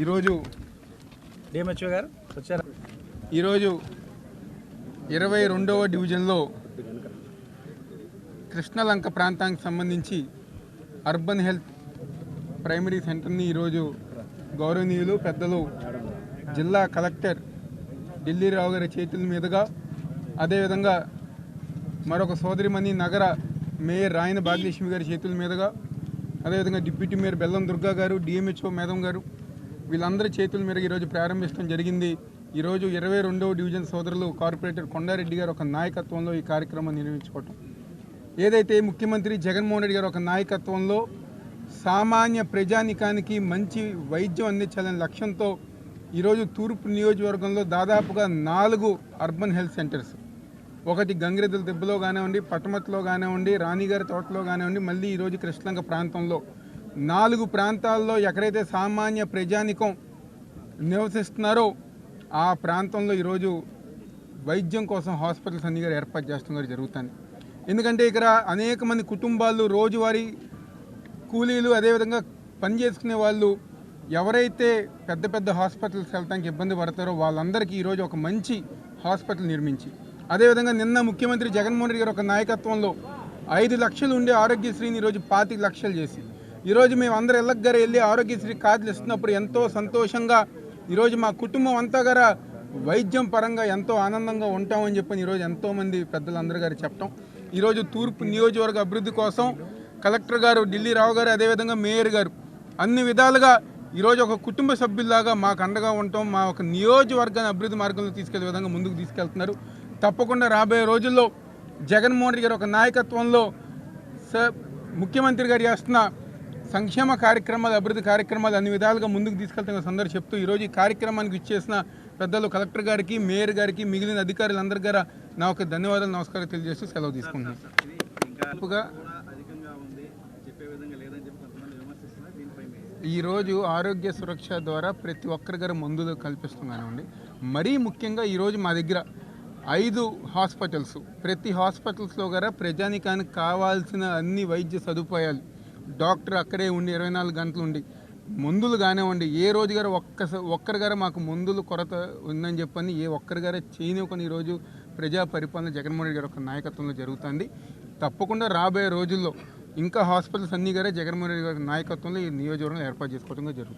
ఈరోజు డిఎంహెచ్ఓ గారు వచ్చారా? ఈరోజు ఇరవై రెండవ డివిజన్లో కృష్ణలంక ప్రాంతానికి సంబంధించి అర్బన్ హెల్త్ ప్రైమరీ సెంటర్ని ఈరోజు గౌరవనీయులు పెద్దలు జిల్లా కలెక్టర్ ఢిల్లీ రావు గారి చేతుల మీదుగా అదేవిధంగా మరొక సోదరిమణి నగర మేయర్ రాయన భాగ్యలక్ష్మి గారి చేతుల మీదుగా అదేవిధంగా డిప్యూటీ మేయర్ బెల్లం దుర్గా గారు డిఎంహెచ్ఓ మేడం గారు వీళ్ళందరి చేతుల మీదుగా ఈరోజు ప్రారంభించడం జరిగింది. ఈరోజు ఇరవై రెండవ డివిజన్ సోదరులు కార్పొరేటర్ కొండారెడ్డి గారు ఒక నాయకత్వంలో ఈ కార్యక్రమం నిర్వహించుకోవటం. ఏదైతే ముఖ్యమంత్రి జగన్మోహన్ రెడ్డి గారు ఒక నాయకత్వంలో సామాన్య ప్రజానికానికి మంచి వైద్యం అందించాలనే లక్ష్యంతో ఈరోజు తూర్పు నియోజకవర్గంలో దాదాపుగా నాలుగు అర్బన్ హెల్త్ సెంటర్స్ ఒకటి గంగిరెద్దుల దెబ్బలో కానివ్వండి పటమట్లో కానివ్వండి రాణిగారి తోటలో కానివ్వండి మళ్ళీ ఈరోజు కృష్ణలంక ప్రాంతంలో. నాలుగు ప్రాంతాల్లో ఎక్కడైతే సామాన్య ప్రజానికం నివసిస్తున్నారో ఆ ప్రాంతంలో ఈరోజు వైద్యం కోసం హాస్పిటల్స్ అన్ని కూడా ఏర్పాటు చేస్తున్నారు జరుగుతుంది. ఎందుకంటే ఇక్కడ అనేక మంది కుటుంబాలు రోజువారీ కూలీలు అదేవిధంగా పని చేసుకునే వాళ్ళు ఎవరైతే పెద్ద పెద్ద హాస్పిటల్స్ వెళ్ళడానికి ఇబ్బంది పడతారో వాళ్ళందరికీ ఈరోజు ఒక మంచి హాస్పిటల్ నిర్మించి అదేవిధంగా నిన్న ముఖ్యమంత్రి జగన్మోహన్ రెడ్డి గారు ఒక నాయకత్వంలో ఐదు లక్షలు ఉండే ఆరోగ్యశ్రీని ఈరోజు పాతిక లక్షలు చేసి ఈరోజు మేము అందరు ఇళ్ళకి వెళ్ళి ఆరోగ్యశ్రీ కార్డులు ఇస్తున్నప్పుడు ఎంతో సంతోషంగా ఈరోజు మా కుటుంబం అంతా గారా వైద్యం పరంగా ఎంతో ఆనందంగా ఉంటామని చెప్పని ఈరోజు ఎంతోమంది పెద్దలందరూ గారు చెప్పటం. ఈరోజు తూర్పు నియోజకవర్గ అభివృద్ధి కోసం కలెక్టర్ గారు ఢిల్లీ రావు గారు అదేవిధంగా మేయర్ గారు అన్ని విధాలుగా ఈరోజు ఒక కుటుంబ సభ్యుల్లాగా మాకు అండగా ఉండటం మా ఒక నియోజకవర్గాన్ని అభివృద్ధి మార్గంలో తీసుకెళ్ళే విధంగా ముందుకు తీసుకెళ్తున్నారు. తప్పకుండా రాబోయే రోజుల్లో జగన్మోహన్ రెడ్డి గారు ఒక నాయకత్వంలో స ముఖ్యమంత్రి గారు చేస్తున్న సంక్షేమ కార్యక్రమాలు అభివృద్ధి కార్యక్రమాలు అన్ని విధాలుగా ముందుకు తీసుకెళ్తున్న సందర్భం చెప్తూ ఈరోజు ఈ కార్యక్రమానికి ఇచ్చేసిన పెద్దలు కలెక్టర్ గారికి మేయర్ గారికి మిగిలిన అధికారులందరి గారు నా ఒక ధన్యవాదాలు నమస్కారం తెలియజేస్తూ సెలవు తీసుకుంటున్నాను. తప్పుగా ఈరోజు ఆరోగ్య సురక్ష ద్వారా ప్రతి ఒక్కరి గారు మందులు కల్పిస్తున్నానండి. మరీ ముఖ్యంగా ఈరోజు మా దగ్గర ఐదు హాస్పిటల్స్. ప్రతి హాస్పిటల్స్లో గారా ప్రజానికానికి కావాల్సిన అన్ని వైద్య సదుపాయాలు. డాక్టర్ అక్కడే ఉండి ఇరవై నాలుగు గంటలు ఉండి మందులు కానివ్వండి ఏ రోజు గారు ఒక్క ఒక్కరి గారు మాకు మందులు కొరత ఉందని చెప్పని ఏ ఒక్కరి గారే చేయనివ్వకొని ఈరోజు ప్రజా పరిపాలన జగన్మోహన్ రెడ్డి గారి యొక్క నాయకత్వంలో జరుగుతుంది. తప్పకుండా రాబోయే రోజుల్లో ఇంకా హాస్పిటల్స్ అన్నీ గారే జగన్మోహన్ రెడ్డి గారి నాయకత్వంలో ఈ నియోజకవర్గంలో ఏర్పాటు చేసుకోవడం జరుగుతుంది.